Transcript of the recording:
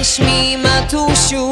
Weź mi, matusiu,